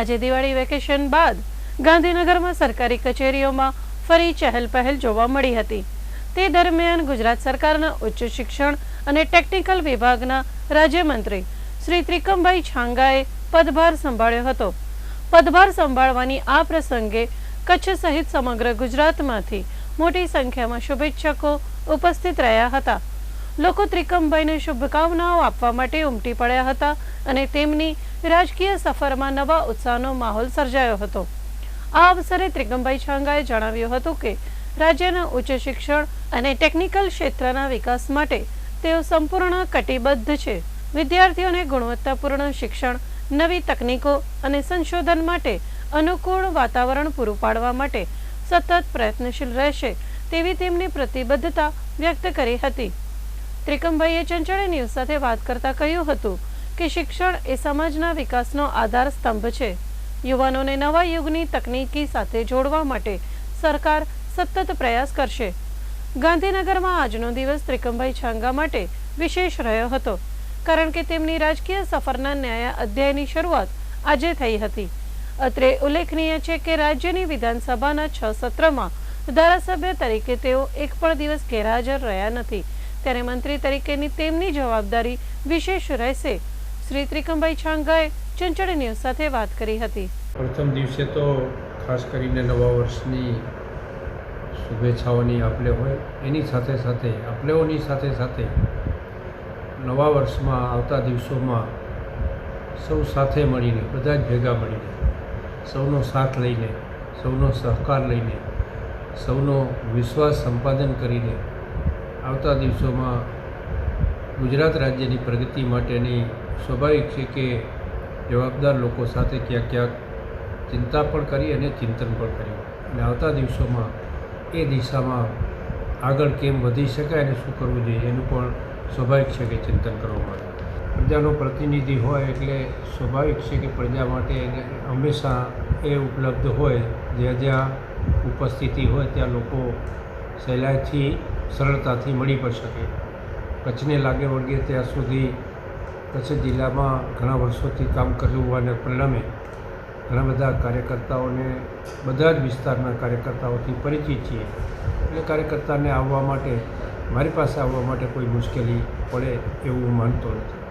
આજે દિવાળી વેકેશન બાદ ગાંધીનગરમાં સરકારી કચેરીઓમાં ફરી ચહેલ પહેલ જોવા મળી હતી. તે દરમિયાન ગુજરાત સરકારના ઉચ્ચ શિક્ષણ અને ટેકનિકલ વિભાગના રાજ્યમંત્રી શ્રી ત્રિકમભાઈ છાંગાએ પદભાર સંભાળ્યો હતો. પદભાર સંભાળવાની આ પ્રસંગે કચ્છ સહિત સમગ્ર ગુજરાતમાંથી મોટી સંખ્યામાં શુભેચ્છકો ઉપસ્થિત રહ્યા હતા. લોકો ત્રિકમભાઈને શુભકામનાઓ આપવા માટે ઉમટી પડ્યા હતા અને તેમની રાજકીય સફરમાં નવા ઉત્સાહનો માહોલ સર્જાયો હતો. આ અવસરે ત્રિકમભાઈ છાંગાએ જણાવ્યું હતું કે, રાજ્યના ઉચ્ચ શિક્ષણ અને ટેકનિકલ ક્ષેત્રના વિકાસ માટે તેઓ સંપૂર્ણ કટિબદ્ધ છે. વિદ્યાર્થીઓને ગુણવત્તાપૂર્ણ શિક્ષણ, નવી તકનીકો અને સંશોધન માટે અનુકૂળ વાતાવરણ પૂરું પાડવા માટે સતત પ્રયત્નશીલ રહેશે તેવી તેમની પ્રતિબદ્ધતા વ્યક્ત કરી હતી. ત્રિકમભાઈએ ચંચળે ન્યૂઝ સાથે વાત કરતા કહ્યું હતું કે શિક્ષણ એ સમાજના વિકાસનો આધાર સ્તંભ છે. યુવાનોને નવા યુગની તકનીકી સાથે જોડવા માટે સરકાર સતત પ્રયાસ કરશે. ગાંધીનગરમાં આજનો દિવસ ત્રિકમભાઈ છાંગા માટે વિશેષ રહ્યો હતો, કારણ કે તેમની રાજકીય સફરના ન્યાય અધ્યાયની શરૂઆત આજે થઈ હતી. અત્રે ઉલ્લેખનીય છે કે રાજ્યની વિધાનસભાના છ સત્રમાં ધારાસભ્ય તરીકે તેઓ એક પણ દિવસ ગેરહાજર રહ્યા નથી. ત્યારે મંત્રી તરીકેની તેમની જવાબદારી વિશેષ રહેશે. શ્રી ત્રિકમભાઈ છાંગાએ ચંચળ ન્યૂઝ સાથે વાત કરી હતી. પ્રથમ દિવસે તો ખાસ કરીને નવા વર્ષની શુભેચ્છાઓની આપલે હોય, એની સાથે સાથે, આપલેઓની સાથે સાથે નવા વર્ષમાં આવતા દિવસોમાં સૌ સાથે મળીને, બધા જ ભેગા મળીને, સૌનો સાથ લઈને, સૌનો સહકાર લઈને, સૌનો વિશ્વાસ સંપાદન કરીને આવતા દિવસોમાં ગુજરાત રાજ્યની પ્રગતિ માટેની સ્વાભાવિક છે કે જવાબદાર લોકો સાથે ક્યાંક ક્યાંક ચિંતા પણ કરી અને ચિંતન પણ કર્યું. અને આવતા દિવસોમાં એ દિશામાં આગળ કેમ વધી શકાય અને શું કરવું જોઈએ એનું પણ સ્વાભાવિક છે કે ચિંતન કરવામાં આવે. પ્રજાનો પ્રતિનિધિ હોય એટલે સ્વાભાવિક છે કે પ્રજા માટે હંમેશા એ ઉપલબ્ધ હોય. જ્યાં જ્યાં ઉપસ્થિતિ હોય ત્યાં લોકો સહેલાઈથી સરળતાથી મળી પણ શકે. કચ્છને લાગે વળગે ત્યાં સુધી કચ્છ જિલ્લામાં ઘણા વર્ષોથી કામ કર્યું હોવાને પરિણામે ઘણા બધા કાર્યકર્તાઓને બધા જ વિસ્તારના કાર્યકર્તાઓથી પરિચિત છીએ. એટલે કાર્યકર્તાને આવવા માટે, મારી પાસે આવવા માટે કોઈ મુશ્કેલી પડે એવું હું માનતો નથી.